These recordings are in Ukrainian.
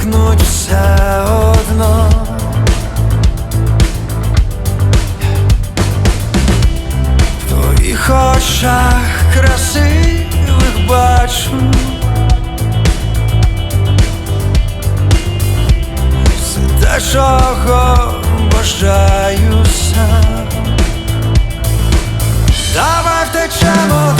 зникнуть все одно. В твоїх очах красивих бачу. Все те, чого бажаю сам. Давай втечемо.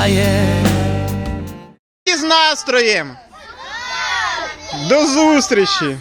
грає. І з настроєм. До зустрічі!